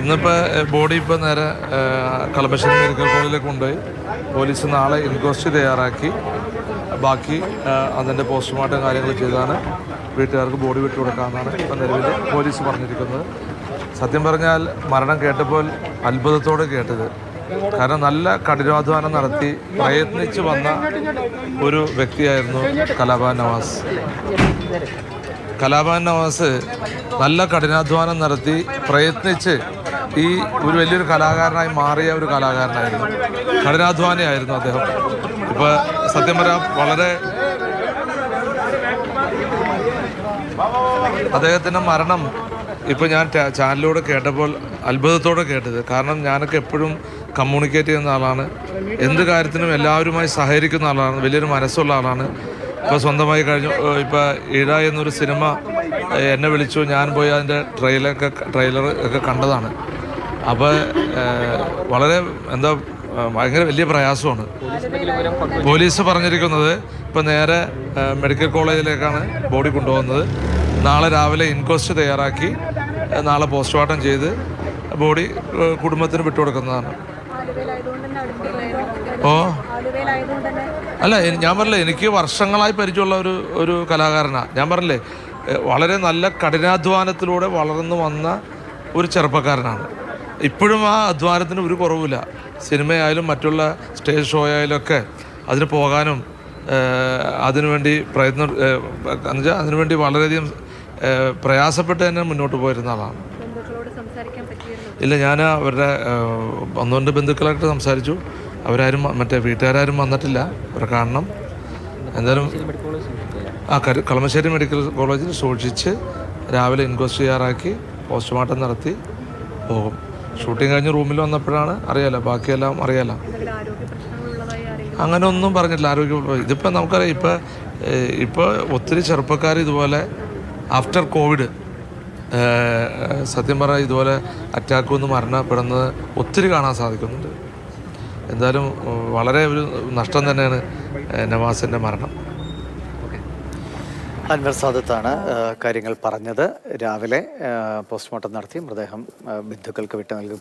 ഇന്നിപ്പോൾ ബോഡി ഇപ്പോൾ നേരെ കളമശ്ശേരി മെഡിക്കൽ കോളേജിലേക്ക് കൊണ്ടുപോയി. പോലീസ് നാളെ ഇൻക്വസ്റ്റ് തയ്യാറാക്കി. ബാക്കി അതിന്റെ പോസ്റ്റ്മോർട്ടം കാര്യങ്ങൾ ചെയ്താണ്. വീട്ടുകാർക്ക് ബോഡി വിട്ടു കൊടുക്കാമെന്നാണ് ഇപ്പം നിലവിൽ പോലീസ് പറഞ്ഞിരിക്കുന്നത്. സത്യം പറഞ്ഞാൽ മരണം കേട്ടപ്പോൾ അത്ഭുതത്തോടെ കേട്ടത്. കാരണം നല്ല കഠിനാധ്വാനം നടത്തി പ്രയത്നിച്ച് വന്ന ഒരു വ്യക്തിയായിരുന്നു കലാഭാൻ നവാസ്. കലാഭാൻ നവാസ് നല്ല കഠിനാധ്വാനം നടത്തി പ്രയത്നിച്ച് ഈ ഒരു വലിയൊരു കലാകാരനായി മാറിയ ഒരു കലാകാരനായിരുന്നു. കഠിനാധ്വാനിയായിരുന്നു അദ്ദേഹം. ഇപ്പോൾ സത്യം പറയാം വളരെ അദ്ദേഹത്തിന്റെ മരണം ഇപ്പോൾ ഞാൻ ചാനലിലൂടെ കേട്ടപ്പോൾ അത്ഭുതത്തോടെ കേട്ടത്. കാരണം ഞാനൊക്കെ എപ്പോഴും കമ്മ്യൂണിക്കേറ്റ് ചെയ്യുന്ന ആളാണ്. എന്ത് കാര്യത്തിനും എല്ലാവരുമായി സഹകരിക്കുന്ന ആളാണ്. വലിയൊരു മനസ്സുള്ള ആളാണ്. ഇപ്പോൾ സ്വന്തമായി കഴിഞ്ഞു. ഇപ്പോൾ ഇഴ എന്നൊരു സിനിമ എന്നെ വിളിച്ചു. ഞാൻ പോയി അതിന്റെ ട്രെയിലൊക്കെ ട്രെയിലർ ഒക്കെ കണ്ടതാണ്. അപ്പോൾ വളരെ എന്താ ഭയങ്കര വലിയ പ്രയാസമാണ്. പോലീസ് പറഞ്ഞിരിക്കുന്നത് ഇപ്പം നേരെ മെഡിക്കൽ കോളേജിലേക്കാണ് ബോഡി കൊണ്ടുപോകുന്നത്. നാളെ രാവിലെ ഇൻക്വസ്റ്റ് തയ്യാറാക്കി നാളെ പോസ്റ്റ്മോർട്ടം ചെയ്ത് ബോഡി കുടുംബത്തിന് വിട്ടുകൊടുക്കുന്നതാണ്. കൊടുക്കുന്നതാണ് ഓ. അല്ല ഞാൻ പറഞ്ഞില്ലേ എനിക്ക് വർഷങ്ങളായി പരിചയമുള്ള ഒരു ഒരു കലാകാരനാണ് ഞാൻ പറഞ്ഞില്ലേ വളരെ നല്ല കഠിനാധ്വാനത്തിലൂടെ വളർന്നു വന്ന ഒരു ചെറുപ്പക്കാരനാണ്. ഇപ്പോഴും ആ അധ്വാനത്തിന് ഒരു കുറവില്ല സിനിമയായാലും മറ്റുള്ള സ്റ്റേജ് ഷോ ആയാലും ഒക്കെ അതിന് പോകാനും അതിനുവേണ്ടി പ്രയത്നം എന്നുവെച്ചാൽ അതിനുവേണ്ടി വളരെയധികം പ്രയാസപ്പെട്ട് തന്നെ മുന്നോട്ട് പോയിരുന്ന ആളാണ്. ഇല്ല ഞാൻ അവരുടെ ഒന്നുകൊണ്ട് ബന്ധുക്കളായിട്ട് സംസാരിച്ചു. അവരാരും മറ്റേ വീട്ടുകാരും വന്നിട്ടില്ല. അവരെ കാണണം. എന്തായാലും ആ കരു കളമശ്ശേരി മെഡിക്കൽ കോളേജിൽ സൂക്ഷിച്ച് രാവിലെ ഇൻക്വസ്റ്റ് ചെയ്യാറാക്കി പോസ്റ്റ്മോർട്ടം നടത്തി പോകും. ഷൂട്ടിംഗ് കഴിഞ്ഞ് റൂമിൽ വന്നപ്പോഴാണ് അറിയാല ബാക്കിയെല്ലാം അറിയാല. അങ്ങനെ ഒന്നും പറഞ്ഞില്ല ആരോഗ്യ ഇതിപ്പോൾ നമുക്കറിയാം ഇപ്പോൾ ഇപ്പോൾ ഒത്തിരി ചെറുപ്പക്കാർ ഇതുപോലെ ആഫ്റ്റർ കോവിഡ് സത്യം പറഞ്ഞാൽ ഇതുപോലെ അറ്റാക്ക് വന്ന് മരണപ്പെടുന്നത് ഒത്തിരി കാണാൻ സാധിക്കുന്നുണ്ട്. എന്തായാലും വളരെ ഒരു നഷ്ടം തന്നെയാണ് നവാസിന്റെ മരണം. അൻവർ സാദത്താണ് കാര്യങ്ങൾ പറഞ്ഞത്. രാവിലെ പോസ്റ്റ്മോർട്ടം നടത്തി മൃതദേഹം ബന്ധുക്കൾക്ക് വിട്ടു നൽകി